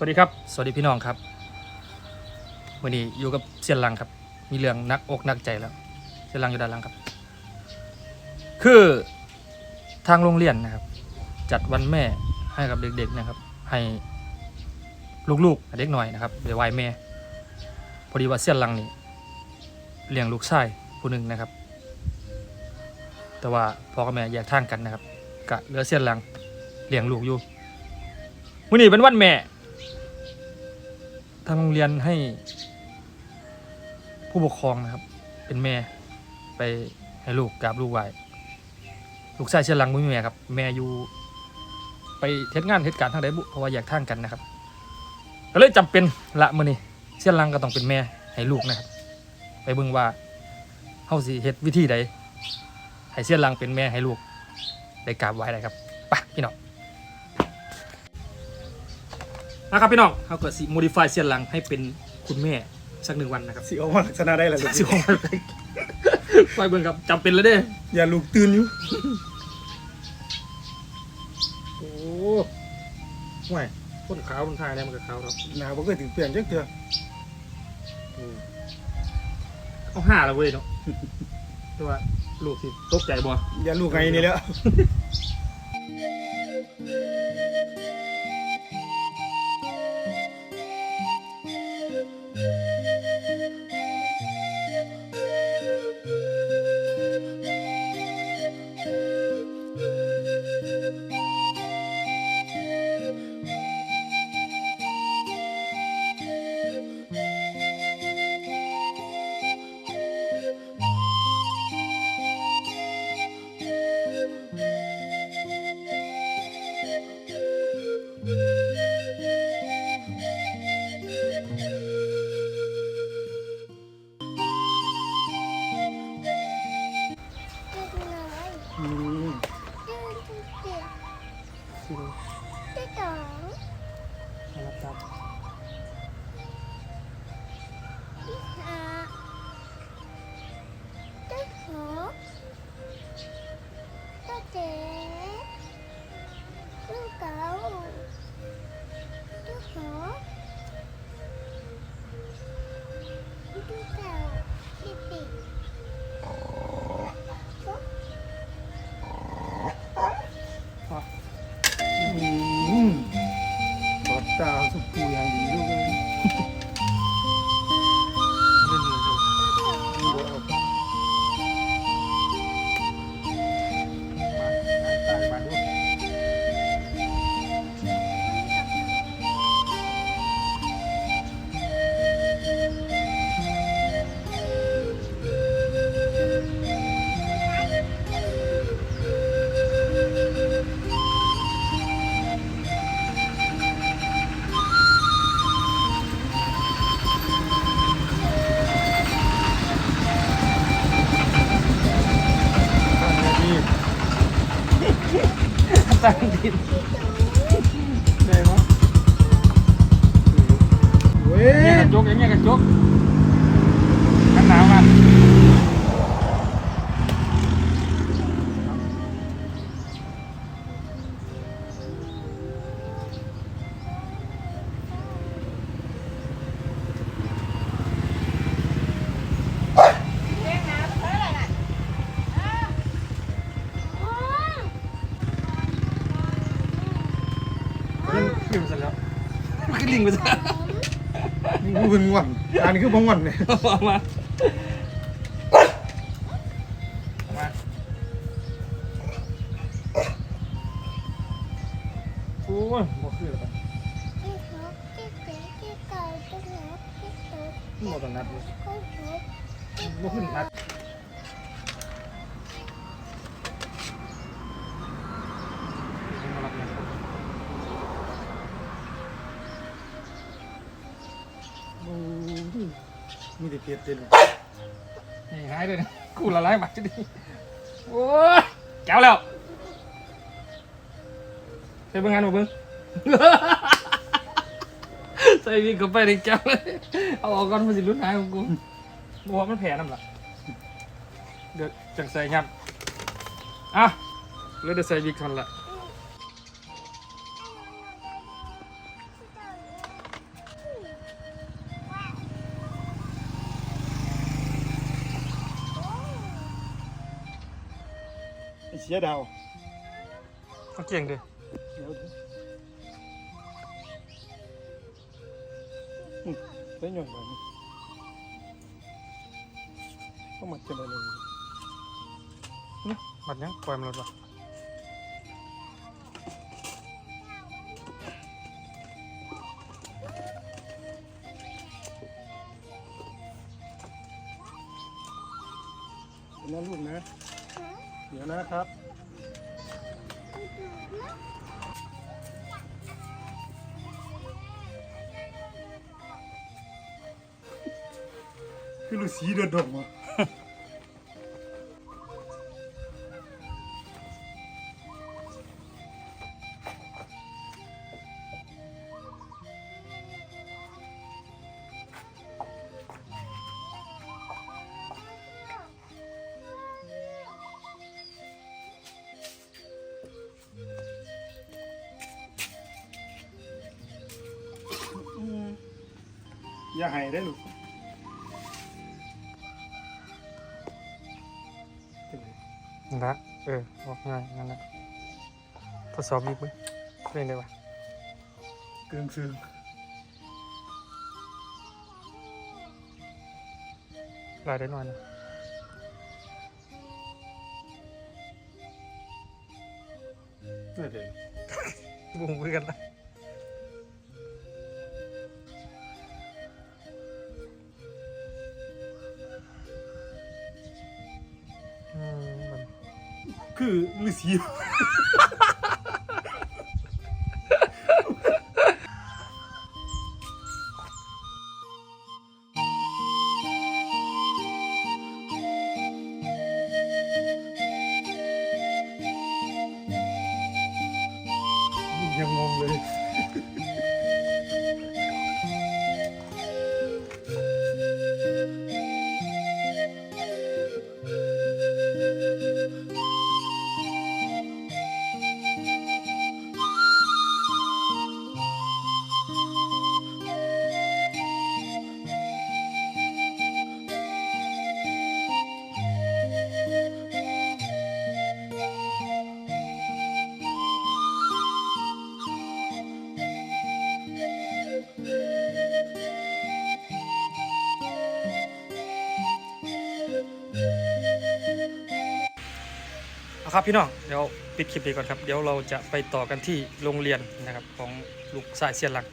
สวัสดีครับ สวัสดีพี่น้องครับวันนี้อยู่กับเซียนลังครับ มีเรื่องนักอกนักใจแล้วเซียนลังอยู่ด้านหลังครับ คือทางโรงเรียนนะครับ จัดวันแม่ให้กับเด็กๆนะครับ ให้ลูกๆเด็กหน่อยนะครับไปไหว้แม่พอดีว่าเซียนลังนี่เลี้ยงลูกชายผู้หนึ่งนะครับ แต่ว่าพ่อกับแม่แยกทางกันนะครับกะเหลือเซียนลังเลี้ยงลูกอยู่มื้อนี้เป็นวันแม่ ทางโรงเรียนให้ ผู้ปกครองนะครับ เป็นแม่ไปให้ลูกกราบลูกไหวลูกชายเชียร์ลังมุ้ยแม่ครับ แม่อยู่ไปเทศงานเทศการทางใดบุเพราะว่าอยากทางกันนะครับก็เลยจำเป็นละมือนี่เชียร์ลังก็ต้องเป็นแม่ให้ลูกนะครับ ไปเบิ่งว่าเฮาสิเฮ็ดวิธีใดให้เชียร์ลังเป็นแม่ให้ลูกได้กราบไหว้ได้ครับไปพี่น้อง นะครับพี่น้องเขาเกิดสิ modify เสียนหลังให้เป็นคุณแม่สักหนึ่งวันนะครับสิออกมาลักษณะได้แล้วลูกสิของไปไปเบิ่งครับจำเป็นแล้วเด้ อย่าลูกตื่นอยู่โอ้ห่วยคนขาวคนไทยเนี่ยมันก็ขาวครับหนาบ่เคยถึงเปลี่ยนจักเทื่อเอาห้าแล้วเว้ยเนาะแต่ว่าลูกสิตกใจบ่อย่าลูกไงนี่แหล้ว รั บอดตาสุ ตั้งนาทีตั้งดินได้มั้ยเว้เนี่ยยกระจกอย่างเงี้ยกระจกกันหนาวกัน ขึ้นลิงไปซะนี่กูเป็นง่อนอันนี้คือบ่ง่อนเนี่ยเอามาเอามาโอ้ยบ่ขึ้นแล้วปะที่หกที่เจ็ดที่เก้าที่สิบที่สิบบ่ต้องนัดเลยก็หกบ่ขึ้นนัด มีแต่เพียรเต็มนี่หายเลยนะกูละลายมาจะดีโอ้ยแก้วแล้วใส่เบิ่งงานบ่เบิ่งใส่วิ่งเข้าไปในแก้วเลยเอาออกก่อนมันสิรุนหายของกูบัวมันแผลน้ำละเดี๋ยวจังใส่ยับอะแล้วเดี๋ยวใส่วิกทอนละ เสียดาวเอาเก่งดิเดี๋ยวเดี๋ยวอืมได้หน่อยแบบนี้ก็หมัดกันเลยบัดยังปล่อยมันหลดวะเดี๋ยวนะลูกนะ เดี๋ยวนะครับ คือลูกสีเดือดอกมา อย่าใหายได้ลูกจังเลยนั่นละเออบอกง่ายนั่นละทดสอบอีกมั้ยเล่นได้ปะเกินซึ่งรายได้น้อยนะนั่นเองบุ้งมือกันละ คือฤาษี ครับพี่น้องเดี๋ยวปิดคลิปไปก่อนครับ เดี๋ยวเราจะไปต่อกันที่โรงเรียนนะครับของลูกสายเสียนหลัก